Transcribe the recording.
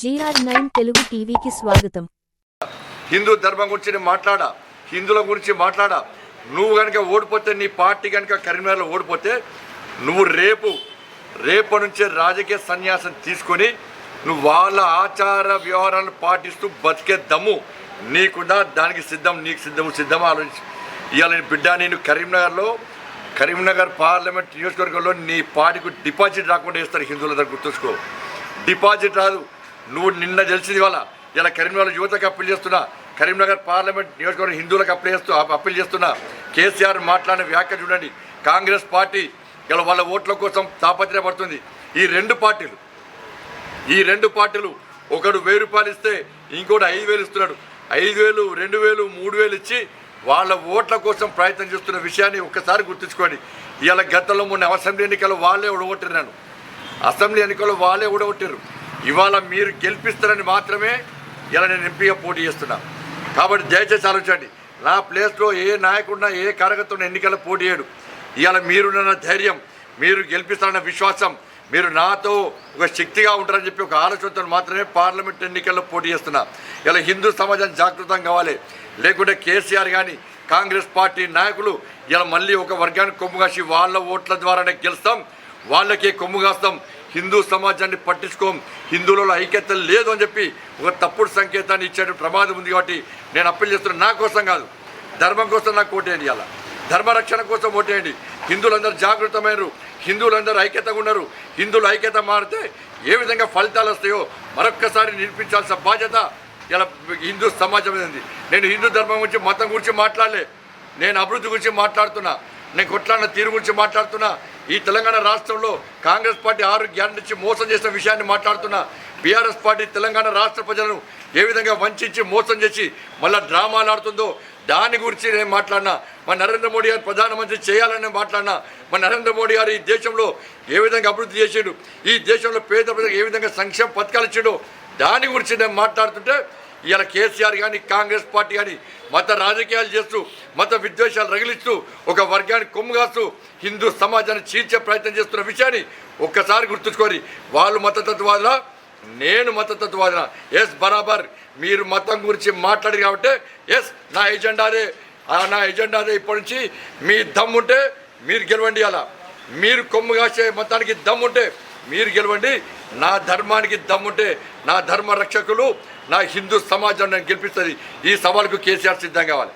GR nine Telugu టీవీకి స్వాగతం. హిందూ ధర్మం గురించి నేను మాట్లాడా? హిందువుల గురించి మాట్లాడా? నువ్వు కనుక ఓడిపోతే నీ పార్టీ కనుక కరీంనగర్లో ఓడిపోతే నువ్వు రేపు రేపు నుంచే రాజకీయ సన్యాసం తీసుకొని నువ్వు వాళ్ళ ఆచార వ్యవహారాలను పాటిస్తూ బతికే దమ్ము నీకుండా దానికి సిద్ధం నీకు సిద్ధము సిద్ధం ఆలోచించి. ఇవాళ బిడ్డ నేను కరీంనగర్లో కరీంనగర్ పార్లమెంట్ నియోజకవర్గంలో నీ పార్టీకి డిపాజిట్ రాకుండా వేస్తారు హిందువుల దగ్గర గుర్తుంచుకో. డిపాజిట్ రాదు. నువ్వు నిన్న తెలిసింది వాళ్ళ ఇలా కరీంనగర్ యువతకు అప్పీల్ చేస్తున్నా. కరీంనగర్ పార్లమెంట్ నియోజకవర్గం హిందువులకు అప్లై చేస్తూ అప్పీల్ చేస్తున్నా. కేసీఆర్ మాట్లాడిన వ్యాఖ్య చూడండి. కాంగ్రెస్ పార్టీ ఇలా వాళ్ళ ఓట్ల కోసం తాపత్రయపడుతుంది. ఈ రెండు పార్టీలు ఈ రెండు పార్టీలు ఒకడు వెయ్యి రూపాయలు ఇస్తే ఇంకోటి ఐదు వేలు ఇస్తున్నాడు. ఐదు వేలు రెండు వేలు మూడు వేలు ఇచ్చి వాళ్ళ ఓట్ల కోసం ప్రయత్నం చేస్తున్న విషయాన్ని ఒక్కసారి గుర్తుంచుకోండి. ఇవాళ గతంలో మొన్న అసెంబ్లీ ఎన్నికల్లో వాళ్ళే ఓడగొట్టినాను అసెంబ్లీ ఎన్నికల్లో వాళ్ళే ఓడగొట్టారు ఇవాళ మీరు గెలిపిస్తారని మాత్రమే ఇలా నేను ఎంపీగా పోటీ చేస్తున్నా. కాబట్టి దయచేసి ఆలోచించండి. నా ప్లేస్లో ఏ నాయకుడినా ఏ కార్యకర్తను ఎన్నికల్లో పోటీ చేయడు. ఇవాళ మీరున్న ధైర్యం మీరు గెలిపిస్తారన్న విశ్వాసం మీరు నాతో ఒక శక్తిగా ఉంటారని చెప్పి ఒక ఆలోచనతో మాత్రమే పార్లమెంట్ ఎన్నికల్లో పోటీ చేస్తున్నా. ఇలా హిందూ సమాజం జాగృతం కావాలి. లేకుంటే కేసీఆర్ కానీ కాంగ్రెస్ పార్టీ నాయకులు ఇలా మళ్ళీ ఒక వర్గానికి కొమ్ము కాసి వాళ్ళ ఓట్ల ద్వారానే గెలుస్తాం. వాళ్ళకే కొమ్ము కాస్తాం. హిందూ సమాజాన్ని పట్టించుకోం. హిందువులలో ఐక్యత లేదు అని చెప్పి ఒక తప్పుడు సంకేతాన్ని ఇచ్చే ప్రమాదం ఉంది కాబట్టి నేను అప్పీల్ చేస్తున్నా. నా కోసం కాదు. ధర్మం కోసం నాకు ఓటేయండి అలా. ధర్మరక్షణ కోసం ఓటేయండి. హిందువులందరూ జాగృతమైనరు. హిందువులందరూ ఐక్యతగా ఉన్నారు. హిందువులు ఐక్యత మారితే ఏ విధంగా ఫలితాలు వస్తాయో మరొక్కసారి నిరూపించాల్సిన బాధ్యత ఇలా హిందూ సమాజం ఉంది. నేను హిందూ ధర్మం గురించి మతం గురించి మాట్లాడలే. నేను అభివృద్ధి గురించి మాట్లాడుతున్నా. నేను కొట్లాడిన తీరు గురించి మాట్లాడుతున్నా. ఈ తెలంగాణ రాష్ట్రంలో కాంగ్రెస్ పార్టీ ఆరు గ్యారెంటీ మోసం చేసిన విషయాన్ని మాట్లాడుతున్నా. బీఆర్ఎస్ పార్టీ తెలంగాణ రాష్ట్ర ప్రజలను ఏ విధంగా వంచి మోసం చేసి మళ్ళీ డ్రామాలు ఆడుతుందో దాని గురించి నేను మాట్లాడినా. మా నరేంద్ర మోడీ గారు ప్రధానమంత్రి చేయాలని మాట్లాడినా. మా నరేంద్ర మోడీ గారు ఈ దేశంలో ఏ విధంగా అభివృద్ధి చేసాడు? ఈ దేశంలో పేద ప్రజలకు ఏ విధంగా సంక్షేమ పథకాలు ఇచ్చాడో దాని గురించి నేను మాట్లాడుతుంటే ఇవాళ కేసీఆర్ కానీ కాంగ్రెస్ పార్టీ కానీ మత రాజకీయాలు చేస్తూ మత విద్వేషాలు రగిలిస్తూ ఒక వర్గాన్ని కొమ్ము కాస్తూ హిందూ సమాజాన్ని చీల్చే ప్రయత్నం చేస్తున్న విషయాన్ని ఒక్కసారి గుర్తుంచుకోరి వాళ్ళు మతతత్వవాదులా నేను మతతత్వవాదిన ఎస్ బరాబర్. మీరు మతం గురించి మాట్లాడి కాబట్టి ఎస్ నా ఎజెండాదే నా ఎజెండాదే ఇప్పటి నుంచి మీ దమ్ముంటే మీరు గెలవండి అలా మీరు కొమ్ము కాసే మతానికి దమ్ముంటే మీరు గెలవండి. నా ధర్మానికి దమ్ముంటే నా ధర్మ రక్షకులు నా హిందూ సమాజం నేను గెలిపిస్తుంది. ఈ సవాల్కు కేసీఆర్ సిద్ధం కావాలి.